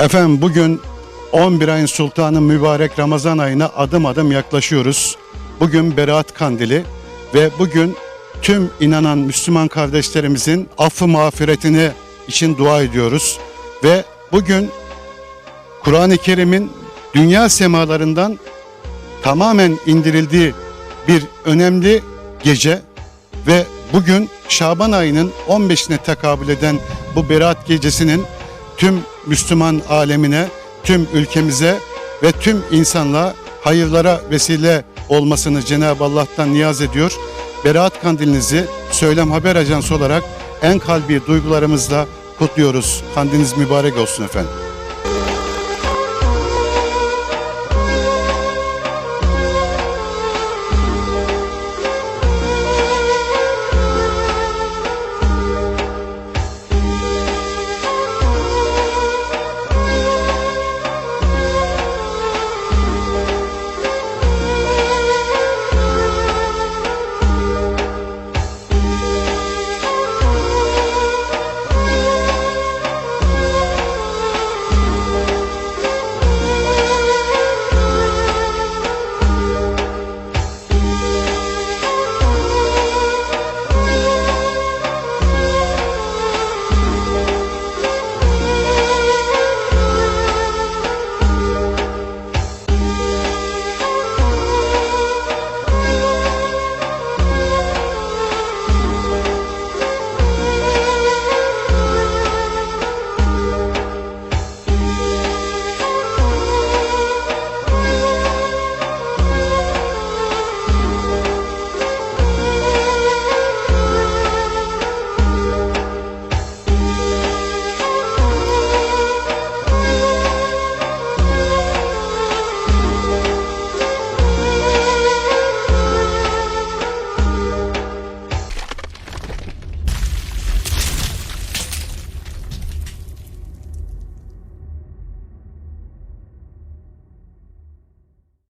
Efendim bugün 11 ayın sultanı mübarek Ramazan ayına adım adım yaklaşıyoruz. Bugün Berat Kandili ve bugün tüm inanan Müslüman kardeşlerimizin affı mağfiretini için dua ediyoruz. Ve bugün Kur'an-ı Kerim'in dünya semalarından tamamen indirildiği bir önemli gece ve bugün Şaban ayının 15'ine tekabül eden bu Berat gecesinin tüm Müslüman alemine, tüm ülkemize ve tüm insanlığa hayırlara vesile olmasını Cenab-ı Allah'tan niyaz ediyor. Berat kandilinizi Söylem Haber Ajansı olarak en kalbi duygularımızla kutluyoruz. Kandiliniz mübarek olsun efendim.